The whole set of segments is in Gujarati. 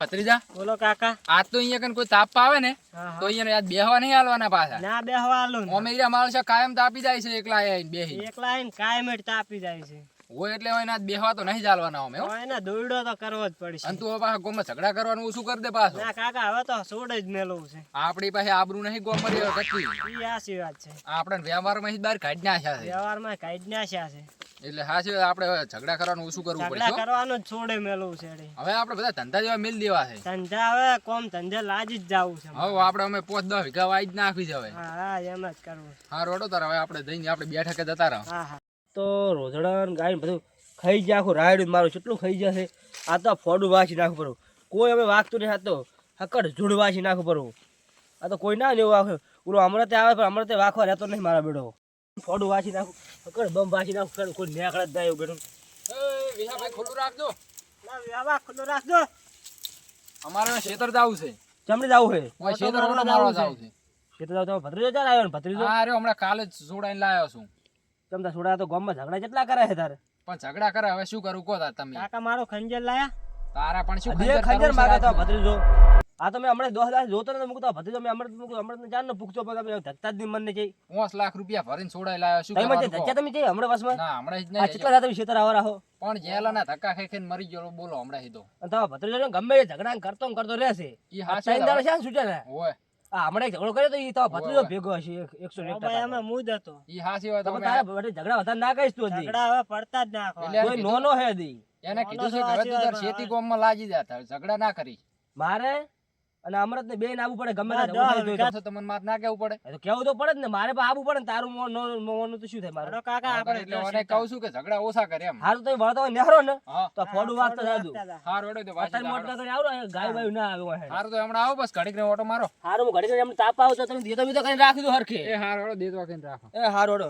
ભત્રીજા બોલો કાકા. આ તો અહીંયા કન કોઈ તાપ આવે ને તો અહીંયા યાદ બેહવા નહીં હાલવાના પાછા. ના બેહવા હાલું ને. ઓમે ઈરા માણસો કાયમ તાપી જાય છે એકલા આઈને બેહી એકલા આઈને કાયમ જ તાપી જાય છે. હોય એટલે હોય ના બેહવા તો નહીં ચાલવાના અમે હોય એને દોયડો તો કરવો જ પડશે. અને તું પાછા ગોમાં ઝઘડા કરવાનું ઓછું કરી દે પાછો. ના કાકા હવે તો સોડ જ મેલવું છે. આપણી પાસે આબરૂ નહીં ગોમાં હવે કચ્છી આશી વાત છે. આપણે વ્યવહારમાં જ બહાર કાઢી નાખ્યા છે. વ્યવહારમાં કાઢી નાખ્યા છે. એટલે હા છે આપણે હવે ઝઘડા કરવાનું ઓછું કરવું પડશે ઝઘડા કરવાનું છોડે મેલું છે હવે આપણે બધા ધંધા જેવા મિલ દેવા છે. ધંધા હવે કોમ ધંધે લાજી જ જાવું છે હવે આપણે અમે પોત દસ વીઘા વાઈ જ નાખવી છે હવે. હા હા એમ જ કરવું હા રોડો તાર હવે આપણે જઈને આપણે બેઠા કે જતા રહો. હા હા. તો રોઝડા ને ગાય બધું ખાઈ જાય આખું રાયડું મારું કેટલું ખાઈ જશે આ તો ફોડું વાંચી નાખવું પડું. કોઈ અમે વાગતું નહીં હતો હકડ ઝૂડ વાંચી નાખવું પડું. આ તો કોઈ ના લેવું આખું ઓલો અમરતે આવે પણ અમરતે વાંખવા રહેતો નહીં મારા બેડો. ફોડું વાસી નાખું. હકડ બમ વાસી નાખું કોઈ નેકળ જ જાય એવું વિહાભાઈ ખુલ્લું રાખજો. ના, વ્યવહાર ખુલ્લું રાખજો. અમારે ખેતર જવું છે. ચમડી જવું છે. ઓય ખેતર ઓટો મારવા જવું જવું છે. એ તો ભત્રીજો ચાલ આવ્યો ને? ભત્રીજો? હા અરે હમણાં કાલે જ જોડાઈને લાવ્યો છું. ચમતા છોડા તો ગામમાં ઝઘડા કેટલા કરે છે તારે? પણ ઝઘડા કરે હવે શું કરું? કો તાર તમે. કાકા મારો ખંજર લાયા. તારા પણ શું ખંજર ખંજર માગે તો ભત્રીજો. આ તમે હમણાં દસ લાખ જોતો ને મૂકતો ભત્રીજો મેં અમૃત મૂકતો અમૃત જાન ને પૂછતો પણ તમે ધકતા જ નહીં મને જઈ પાંચ લાખ રૂપિયા ભરીને સોડાઈ લાવ્યો શું તમે ધક્યા તમે જઈ હમણાં બસમાં ના હમણાં જ નહીં કેટલા રાતે શેતર આવા રહો? પણ જેલાના ધક્કા ખાઈ ખાઈને મરી ગયો બોલો હમણાં સીધો. તો ભત્રીજો ને ગમે એ ઝઘડા કરતો કરતો રહેશે. એ ત્રણ દાડા શાન છૂટે ને ઓય. આ હમણાં એક ઝઘડો કર્યો તો એ તો ભત્રીજો. ભેગો હશે એકસો ને એક ટકા. અમે મુદ હતો. એ હાચી વાત તમે તમે તારા ઝઘડા વધારે ના કહીશ તું હજી. ઝઘડા હવે પડતા જ નાખો કોઈ નોનો હે દી એને કીધું છે કે હવે તું તાર ખેતી કોમમાં લાગી જા તાર ઝઘડા ના કરી મારે અને અમૃત ને બેન આવવું પડે ગમે તે તમને માત ના કેવું પડે? તો કેવું તો પડે ને મારે પણ આવવું પડે ને તારું મોન તો શું થાય મારું? કાકા આપણે એટલે મને કહું છું કે ઝઘડા ઓછા કરે એમ. હારું તો વળતો નેહરો ને તો ફોડું વાગતા જાજુ. હાર વડો તો વાત મોટ ના કરી આવરો ગાય બાય ના આવે હે હારું તો હમણાં આવો બસ ઘડીક ને ઓટો મારો. હારું હું ઘડીક ને એમને તાપ આવો તો તમે દેતો બીતો કરીને રાખી દો હરખે. એ હાર વડો દેતવા કરીને રાખો. એ હાર ઓડો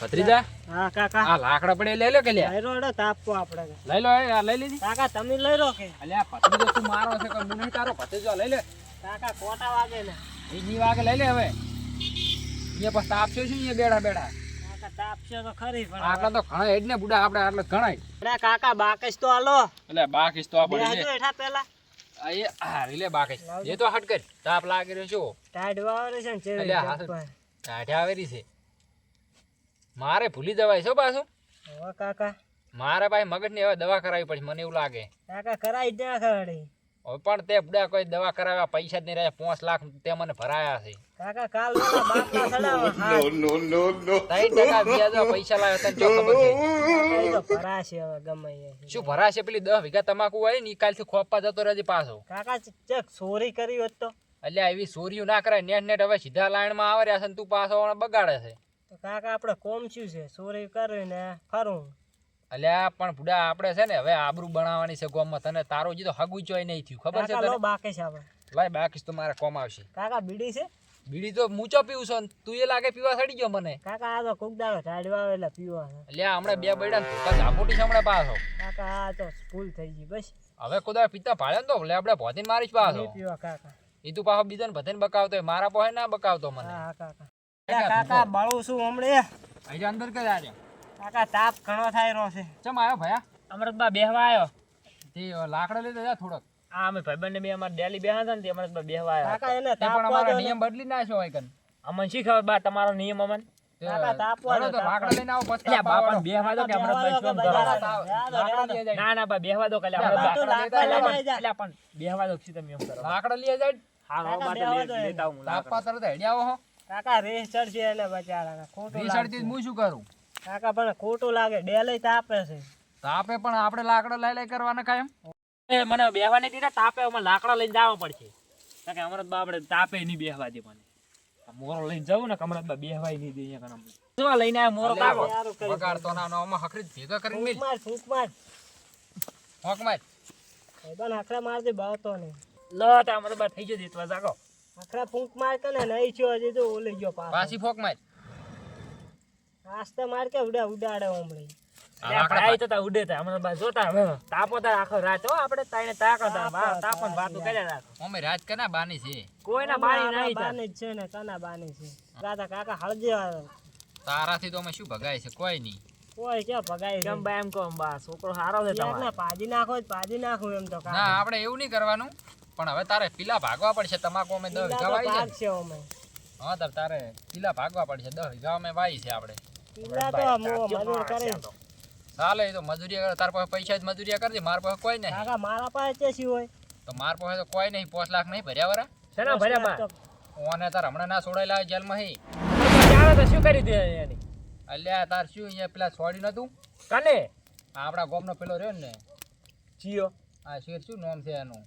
ભત્રીજા? હા કાકા. આ લાકડા પડે લઈ લો કે લે લઈ રો તાપવો આપણે. લઈ લો એ આ લઈ લીધી? કાકા તમે લઈ લો કે. અલ્યા ભત્રીજો તું મારો છે કે હું નહીં તારો? ભત્રીજો લઈ લે. કાકા કોટા વાગે ને. બીજી વાગે લઈ લે હવે. અહીંયા પછી તાપ છે શું અહીંયા બેડા બેડા? તાપશે તો ખરી પણ આટલા તો ઘણા ને બુડા આપણે આટલા કાકા બાકસ તો હાલો. એટલે બાકીસ તો આ પડી લે પેલા એ હા લે બાકીસ એ તો હટ કર. તાપ લાગી રહ્યો ને છે. મારે ભૂલી જવાય છો પાછું. હવે કાકા. મારે ભાઈ મગજની હવે દવા કરાવી પડશે મને એવું લાગે. કાકા કરાવી જ ના ખવડી. હવે પણ તે બુડા કોઈ દવા કરાવ્યા પૈસા જ નહીં રહ્યા પાંચ લાખ તે મને ભરાયા છે. કાકા કાલ બાપના સડાવો. ત્રણ ટકા વ્યાજ પૈસા લાવ્યા તને ચોખ્ખો ભરાશે હવે ગમે શું ભરાશે? પેલી દસ વીઘા તમાકુ હોય ને ઈ કાલથી ખોપા જતો રહેજે પાછો. કાકા ચેક ચોરી કરી હોત તો. એટલે એવી ચોરીઓ ના કરાય નેટ નેટ હવે સીધા લાઈનમાં આવે રહ્યા છે ને તું પાછો બગાડે છે. તો કાકા આપણે કોમ શું છે. ચોરી કરવી ને ફરવું અલ્યા પણ બુડા આપણે છે ને હવે આબરૂ બનાવવાની છે ગોમમાં. તને તારો જે તો હગું ચોય નહીં થયું. ખબર છે તને? બાકી છે આપણે. લાય બાકી તો મારે કોમ આવશે. કાકા બીડી છે? બીડી તો મૂચો પીવું છો તું એ લાગે પીવા સડી ગયો મને. કાકા આ તો કોક દાડો ટાઈડ વાવે એટલે પીવા અલ્યા હમણાં બે બૈડા ને ધોકા ઝાપોટી છે હમણાં પાછો? કાકા આ તો ભૂલ થઈ ગઈ બસ. હવે કુદા પિતા ને તો એટલે આપણે મારી મારીશ પાછો. પીવા કાકા. એ તું પાછો બીજાને ભથેને બકાવતો હોય મારા પોહે ના બકાવતો મને. હા કાકા. કાકા બાળું છું હમણે? અહીં અંદર કે જાજે કાકા તાપ ઘણો થાય રહ્યો છે. ચમ આવ્યો ભયા અમૃતબા બેહવા આવ્યો તે લાકડા લેતા જા થોડોક. હા અમે ભાઈબંધ બે અમારે ડેલી બેહા હતા ને તે અમૃતબા બેહવા આવ્યો કાકા એને તાપ પણ અમારો નિયમ બદલી નાખ્યો હોય કન. અમન શી બા તમારો નિયમ અમન? કાકા તો લાકડા લઈને આવો પછી બાપા બેહવા દો કે હમણાં ભાઈ શું કરો? લાકડા લઈ જાય. ના ના બા બેહવા દો કાલે લાકડા. પણ- બેહવા દો શું તમે એમ કરો. લાકડા લઈ જાય. હા હા બા લેતા આવું લાકડા. તાપવા તરત હેડ્યા આવો હો. કાકા રેસ ચડશે એટલે બચારા ખોટું રેસ ચડતી હું શું કરું? કાકા પણ ખોટું લાગે ડેલી તાપે છે. તાપે પણ આપણે લાકડા લઈ લઈ કરવાના કાયમ? એ મને બેહવા નહીં દીધા તાપે અમે લાકડા લઈને જવા પડશે. કારણ કે અમરત બાપડે તાપે નહીં બેહવા દે મને. મોરો લઈને જવું ને અમરત બા બેહવાય નહીં દે અહીંયા કણમ શું લઈને આવ્યા મોરો કાકો. બગાડતો ના નો આમાં હકરી ભેગા કરીને મેલ માર ફૂક માર હોક માર ભાઈબંધ આખડા મારજે બાવતો નહીં. લો તા અમરત બા થઈ ગયો જીતવા જાગો. આખડા ફૂંક માર કે ને નહીં છો હજી તો ઓલે ગયો પાછો. પાછી ફોક માર. આસ્તે માર કે ઉડા ઉડાડે ઓમળી. આ ભાઈ તો તા ઉડે તા અમરત બા જોતા હવે. તાપો તા આખો રાત. હો આપણે તાઈને તાકો તા તાપન વાતો કર્યા રાખો. અમે રાત કના બાની છે? કોઈના બાની નહીં બાની છે ને કના બાની છે? કાકા કાકા હળજે તારાથી તો અમે શું ભગાય છે? કોઈ નહીં. કોઈ કે ભગાય કેમ બા એમ કોમ બા છોકરો સારો છે તમારો. પાજી નાખો પાજી નાખું એમ તો ના આપણે એવું નહીં કરવાનું. પણ હવે તારે પીલા ભાગવા પડશે તમાકુ અમે દસ વીઘા વાવી છે અમે. હા તો તારે પીલા ભાગવા પડશે દસ વીઘા અમે વાવી છે આપણે. પીલા તો મજૂર કરે. ચાલે એ તો મજૂરી કરે તાર પાસે પૈસા જ મજૂરી કરજે મારા પાસે કોઈ નહીં. કાકા મારા પાસે ચેસી હોય. તો મારા પાસે તો કોઈ નહીં પાંચ લાખ નહીં ભર્યા વરા. શેના ભર્યા બા ઓને તાર હમણાં ના છોડાયેલા જેલમાં હી. જાણે તો શું કરી દે એની? અલ્યા તાર શું અહીંયા પેલા છોડી નતું? કને? આપડા આપણા ગામનો પેલો રહ્યો ને. જીઓ. આ શેર શું નામ છે એનું?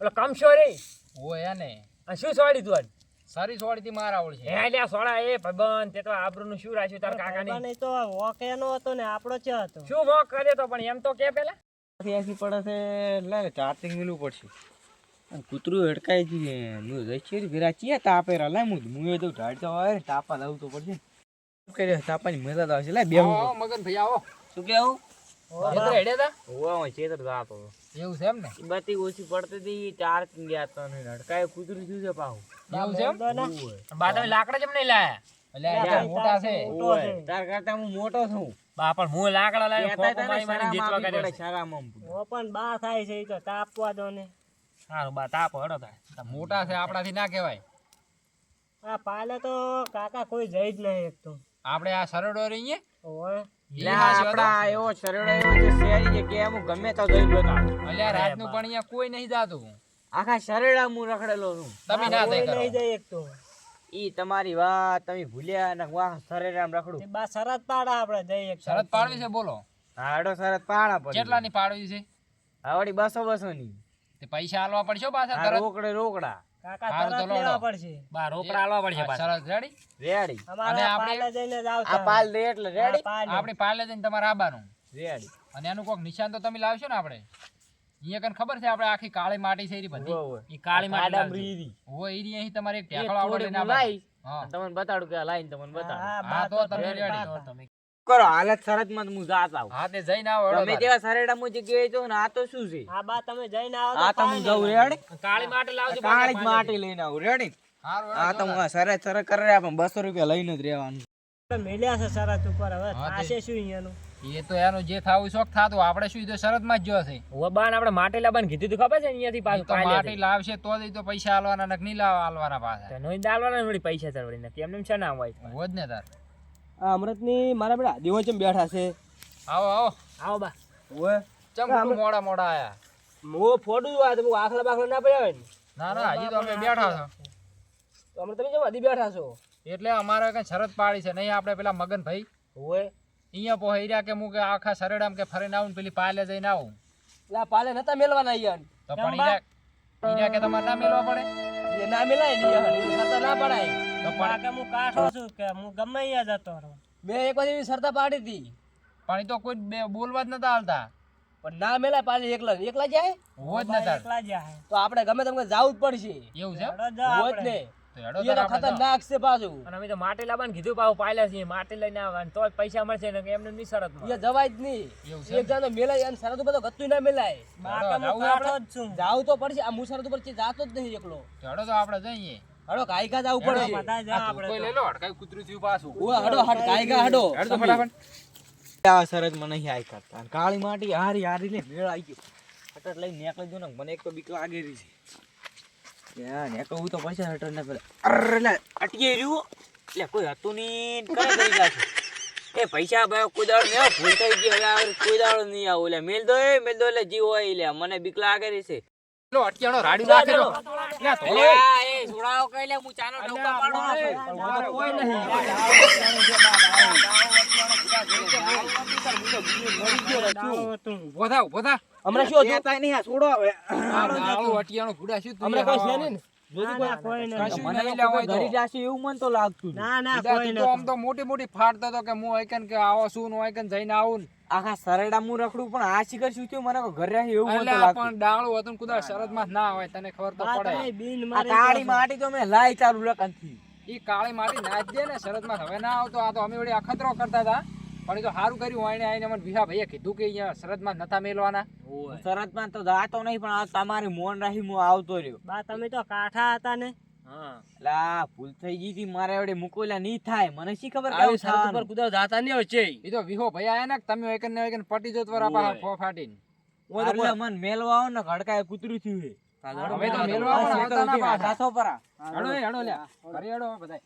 ઓલો કમશો રે. હોય એને. આ શું સોડી તું આજ? સારી છોડીથી મારા આવડ છે. હે લે સોડા એ ભાઈબંધ તે તો આબરૂનું શું રાખ્યું તાર કાકાની? ભગવાન તો વોક એનો હતો ને આપણો ચે હતો. શું વોક કર્યો તો પણ એમ તો કે પેલા? એસી પડે છે એટલે ચાર્જિંગ મિલવું પડશે. કૂતરું હડકાઈ જઈએ હું જઈ ફેરા ચીએ તાપે લે હું હું તો ઢાળ તો હોય ને તાપા લાવવું તો પડશે. શું કરે તાપાની મજા તો આવશે. લે બે મગન ભાઈ આવો. શું કેવું? ખેતરે હેડ્યા તા હોવા ચેતર જાતો એવું છે એમ ને? બત્તી ઓછી પડતી હતી ચાર્જિંગ ગયા તો ને હડકાય કૂતરું શું છે પાહું. એવું છે એમ? બા તમે લાકડા જેમ નહીં લાયા? અલ્યા યાર, આ મોટા છે. મોટો છે. તાર કરતા હું મોટો છું. બા પણ હું લાકડા લાવીને ખોખો હતા મારી જીતવા કર્યો પડે, છે. શરમ આમ. ઓ પણ બા થાય છે તો તાપવા દો ને. સારું બા તાપ હડો થાય મોટા છે આપણાથી ના કહેવાય. આ પાલે તો કાકા કોઈ જઈ જ નહીં એક તો. આપણે આ સરડો રહીએ? ઓય. આપડા એવો શરડો એવો છે શેરી છે હું ગમે તો જઈ બતાવું અલ્યા રાતનું પણ અહીંયા કોઈ નહીં જાતું. આખા શરેડા હું રખડેલો છું. તમે ના કોઈ થઈ નહીં જાય એક તો. ઈ તમારી વાત તમે ભૂલ્યા ને વાહ શરેરામ રખડું. બા શરત પાડા આપણે જઈ શરત પાડવી છે બોલો. હાડો શરત પાડા પડી કેટલાની પાડવી છે? આવડી બસો બસો ની તે પૈસા આલવા પડશે પાછા રોકડે રોકડા. કાકા તરત લેવા પડશે. બા રોકડા આલવા પડશે હા, સરસ રેડી? રેડી. અને આપણે- જઈને જ આ પાલ દે એટલે રેડી? હા, પાલે. જઈને તમારે આબાનું. રેડી. અને એનું કોઈક નિશાન તો તમે લાવશો ને આપણે? અહીંયા કન ખબર છે આપણે આખી કાળી માટી છે એરી બધી? ઈ કાળી માટી લાવજો. રીરી એરી અહીં તમારે એક આવડો તમને બતાડું કે લાઈન તમને બતાડું. હા, હા, તો તો તમે રેડી. રેડી. તો. કરો હાલત શરતમાં હું જાત આવું. હા તે જઈને આવો તમે જેવા સરેડા માં જગ્યાએ તો ને આ તો શું છે? હા બા તમે જઈને આવો આ તો હું જાઉં રેડ કાળી માટી લાવજો કાળી માટી લઈને આવું રેડી હા તો હું આ શરત શરત કરે પણ બસો રૂપિયા લઈને જ રહેવાનું. મેલ્યા છે સરત ઉપર હવે. થાશે શું અહીંયાનું? એ તો એનો જે થાવું શોખ થાતું આપણે શું તો શરતમાં જ જો છે. વબાન બાને આપણે માટી લાવવાનું કીધું તું ખબર છે અહીંયાથી પાછું તો માટી લાવશે તો જ તો પૈસા આલવાના નક નહીં લાવવા આલવાના પાછા. નોઈ દાલવાના વળી પૈસા ચડવડી નથી એમને એમ છે ના હોય જ ને તાર. અમૃતની મારા બેટા દીવો ચમ બેઠા છે. આવો આવો. આવો બા. ઓએ ચમ મોડા મોડા આયા. મો ફોડું આ તો આખલા બાખલા ના પડ્યા હોય ને. ના ના હજી તો અમે બેઠા છો. તો અમે તમે જવા હજી બેઠા છો? એટલે અમારે કઈ શરત પાડી છે. નહીં આપણે પેલા મગન ભાઈ ઓએ અહીંયા પોહી રહ્યા કે હું કે આખા સરેડામ કે ફરીને આવું ને પેલી પાલે જઈને આવું. લા પાલે નતા મેલવાના અહીંયા તો પણ ઈરા કે તમારે ના મેલવા પડે? એ ના મેલાય ને ના પડાય. કે હું કાઠો છું કે હું ગમે અહીંયા જતો રહું. બે એક વાર એવી સરતા પાડી હતી. પણ તો કોઈ બે બોલવા જ નતા હાલતા. પણ ના મેલાય પાલે એકલા એકલા જાય? હોય નતા. એકલા જ તો આપણે ગમે તેમ કરીને જ પડશે. એવું છે હેડો જા હોય જ આપણે. ને. તો હેડો એ તાર તો આપણે જાઓ. ખતરનાક છે પાછું. અને અમે તો માટી લાવવાનું કીધું પાછું પાયલા છીએ. માટી લઈને આવવાનું. તો પૈસા મળશે ને એમને નહીં શરત એ જવાય જ નહીં. એવું છે એક જાનો મેલાય અને સરત ઉપર તો ગતું ના મેલાય. હું જાવું કાઠો જ છું. જાવું તો પડશે. આ મુસરત ઉપર જાતો જ નહીં એકલો. ચડો તો આપણે જઈએ. હડો ગાયકા જાવું આપણે કોઈ લઈ લો હડકાઈ કૂતરું થયું પાછું. ઓ હડો હટ ગાયકા હડો. હેડો તો ફટાફટ. આ સરજ મને અહીં આઈ કરતા. કાળી માટી હારી હારી લે મેળ આવી ગયો. હટર લઈ નીકળી દો ને મને એક તો બીક લાગેલી છે. યાર નીકળવું તો પછી હટર ને પેલા. અરે લે અટકી રહ્યું એટલે કોઈ હતું નહીં. ને કરે કરી ગયા એ પૈસા ભાઈ કોઈ દાડો નહીં ભૂલ થઈ ગયો હવે કોઈ દાડો નહીં આવું. એટલે મેલ દો એ મેલ દો એટલે જીવ હોય એટલે મને બીક લાગેલી છે. લો અટક્યાનો રાડી નાખે લો લે તો એ છોડાવો કઈ લે હું ચાનો ટોકા પાડો કોઈ નહીં હમણાં શું હતું નહીં આ છોડો હવે આ ડાળું ભૂડા શું તું હમણાં કોઈ છે ને ના, ના, કોઈ નહીં. કશું નહીં લેવાય તો. ઘરી જાશે એવું મને તો લાગતું હતું. ના ના સીધા કોઈ તું તો આમ નથી તો મોટી મોટી ફાડતો હતો કે હું આઈકન કે આવો શું આઈકન જઈને આવું આખા સરડા હું રખડું પણ આ શિખર શું થયું? મને ઘરે રાખી એવું મને એટલે તો આ લાગતું પણ ડાળું હતું ને હોય તને ખબર તો પડે. બિન મારી કાળી માટી તો મેં લાઈ ચાલુ રકનથી ઈ કાળી માટી નાચ દે ને શરતમાં હવે ના આવતો. આ તો અમે વળી અખતરો કરતા હતા. પણ એ તો સારું કર્યું આઈને આઈને મને વિહા ભાઈએ કીધું કે અહીંયા શરતમાં નતા મેલવાના. સરતમાં તો જાતો નહીં પણ તમારી મોન રાખી હું આવતો રહ્યો. બા તમે તો કાઠા હતા ને. હા. લા ભૂલ થઈ ગઈ હતી મારે એવડે મુકોલા નહીં થાય. મને શી ખબર કે શરત ઉપર? કુદાવ જાતા નહીં હોય છે એ તો વિહો ભાઈ આયા ને તમે એકન ને એકન પટી જોત આપા ફો ફાટીને. આટલે મન મેલવા આવો ને ઘડકાએ કૂતરું થયું હવે તો મેલવા પણ આવતા ના પાછા. સાસો પરા હડો હડો લ્યા. ફરી હડો બધાય.